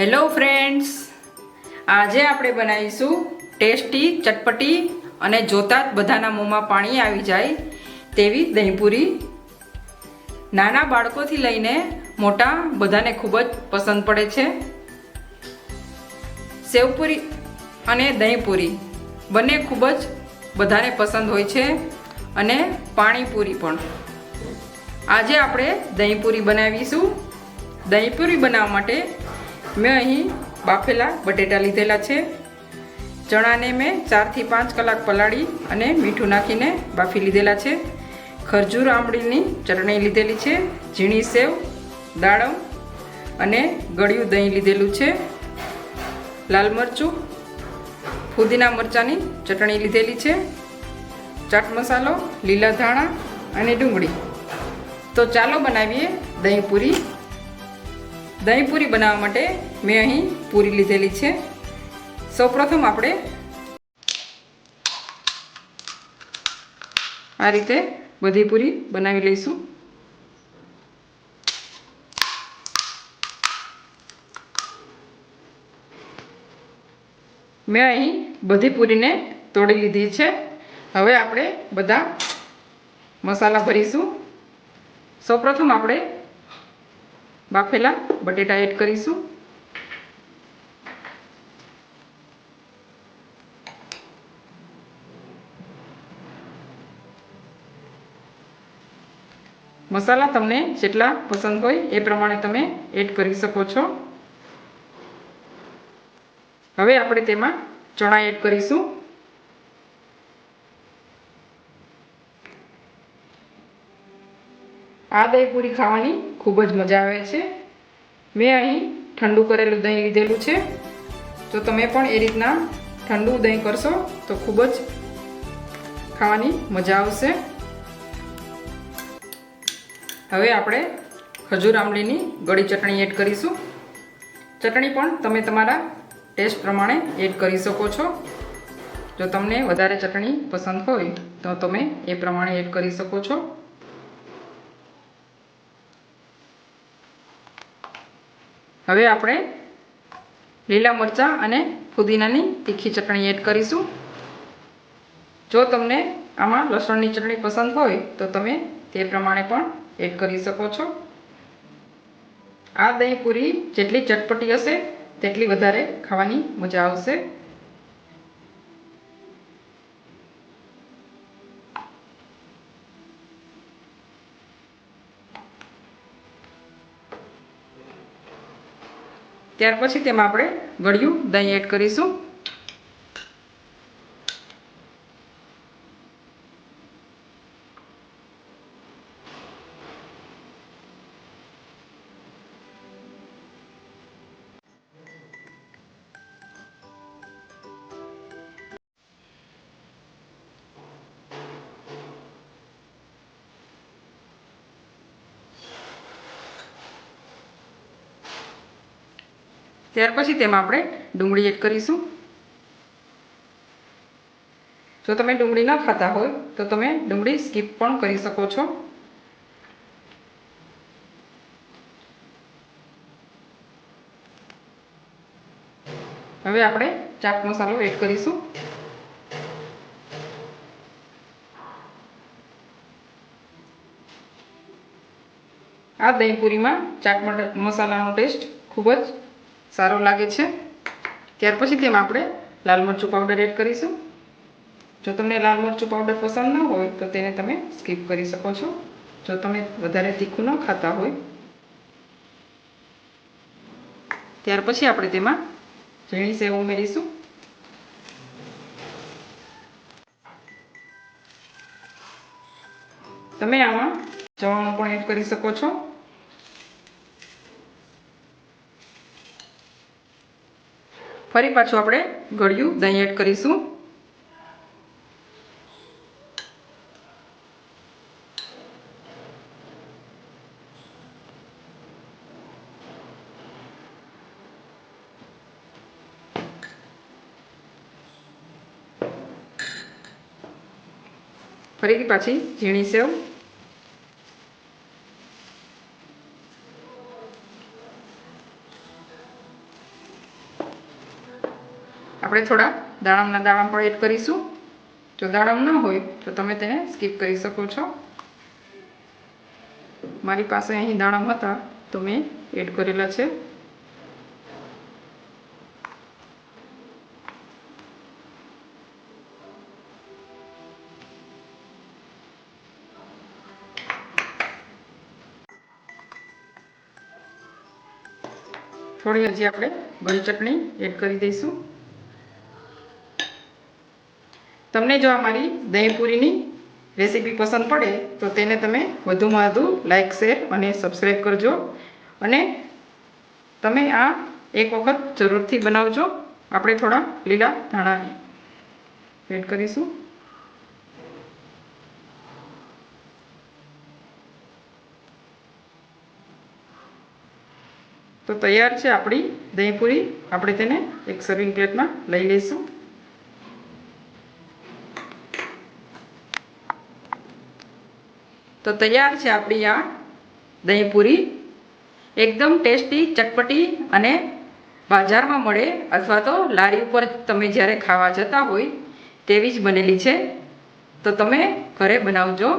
Hello friends આજે આપણે બનાવીશું ટેસ્ટી, ચટપટી અને જોતા જ બધાના મોંમાં પાણી આવી જાય તેવી દહીંપૂરી. નાના બાળકોથી લઈને મોટા બધાને ખૂબ જ પસંદ પડે છે. સેવપુરી અને દહીંપૂરી બંને ખૂબ જ બધાને પસંદ હોય છે અને પાણીપુરી પણ. આજે આપણે દહીંપૂરી બનાવીશું. દહીંપૂરી બનાવવા માટે મેં અહીં બાફેલા બટેટા લીધેલા છે. ચણાને મેં ચારથી પાંચ કલાક પલાળી અને મીઠું નાખીને બાફી લીધેલા છે. ખરજૂર આંબળીની ચટણી લીધેલી છે, ઝીણી સેવ, દાડમ અને ગળ્યું દહીં લીધેલું છે. લાલ મરચું, ફુદીના મરચાંની ચટણી લીધેલી છે. ચાટ મસાલો, લીલા ધાણા અને ડુંગળી. તો ચાલો બનાવીએ દહીં પૂરી. દહીં પૂરી બનાવવા માટે મેં અહીં પૂરી લીધેલી છે. સૌપ્રથમ આપણે આ રીતે બધી પૂરી બનાવી લઈશું. મેં અહીં બધી પૂરીને તોડી લીધી છે. હવે આપણે બધા મસાલા ભરીશું. સૌપ્રથમ આપણે બાફેલા બટેટા એડ કરીશું. મસાલા તમને જેટલા પસંદ હોય એ પ્રમાણે તમે એડ કરી શકો છો. હવે આપણે તેમાં ચણા એડ કરીશું. આ દહીં પૂરી ખાવાની ખૂબ જ મજા આવે છે. મેં અહીં ઠંડુ કરેલું દહીં લીધેલું છે. તો તમે પણ એ રીતના ઠંડુ દહીં કરશો, તો ખૂબ જ ખાવાની મજા આવશે. હવે આપણે ખજૂર આંબલીની ગળી ચટણી એડ કરીશું. ચટણી પણ તમે તમારા ટેસ્ટ પ્રમાણે એડ કરી શકો છો. જો તમને વધારે ચટણી પસંદ હોય, તો તમે એ પ્રમાણે એડ કરી શકો છો. હવે આપણે લીલા મરચાં અને ફુદીનાની તીખી ચટણી એડ કરીશું. જો તમને આમાં લસણની ચટણી પસંદ હોય, તો તમે તે પ્રમાણે પણ એડ કરી શકો છો. આ દહીં પૂરી જેટલી ચટપટી હશે, તેટલી વધારે ખાવાની મજા આવશે. ત્યાર પછી તેમાં આપણે ગળ્યું દહીં એડ કરીશું. ત્યાર પછી તેમાં આપણે ડુંગળી એડ કરીશું. જો તમે ડુંગળી ન ખાતા હોય, તો તમે ડુંગળી સ્કીપ પણ કરી શકો છો. હવે આપણે ચાટ મસાલો એડ કરીશું. આ દહીંપુરીમાં ચાટ મસાલાનો ટેસ્ટ ખૂબ જ સારો લાગે છે. ત્યાર પછી તેમાં આપણે લાલ મરચું પાવડર એડ કરીશું. જો તમને લાલ મરચું પાવડર પસંદ ન હોય તો તેને તમે સ્કીપ કરી શકો છો. જો તમે વધારે તીખું ન ખાતા હોય. ત્યાર પછી આપણે તેમાં ઝીણી સેવ ઉમેરીશું. તમે આમાં ચવાણું પણ એડ કરી શકો છો. ફરી પાછું આપણે ગળ્યું દહીં એડ કરીશું. ફરીથી પાછી ઝીણી સેવ. આપણે થોડા દાડમના દાણા પણ એડ કરીશું. જો દાડમ ન હોય, તો તમે તેને સ્કીપ કરી શકો છો. મારી પાસે અહીં દાડમ હતા, તો મેં એડ કરેલા છે. થોડી હજી આપણે ગળી ચટણી એડ કરી દઈશું. તમને જો આ મારી દહીં પૂરીની રેસીપી પસંદ પડે, તો તેને તમે વધુમાં વધુ લાઇક શેર અને સબસ્ક્રાઈબ કરજો. અને તમે આ એક વખત જરૂરથી બનાવજો. આપણે થોડા લીલા ધાણા એડ કરીશું. તો તૈયાર છે આપણી દહીં પૂરી આપણે તેને એક સર્વિંગ પ્લેટમાં લઈ લઈશું. તો તૈયાર છે આપણી આ દહીં પૂરી એકદમ ટેસ્ટી, ચટપટી અને બજારમાં મળે અથવા તો લારી ઉપર તમે જ્યારે ખાવા જતા હોય તેવી જ બનેલી છે. તો તમે ઘરે બનાવજો.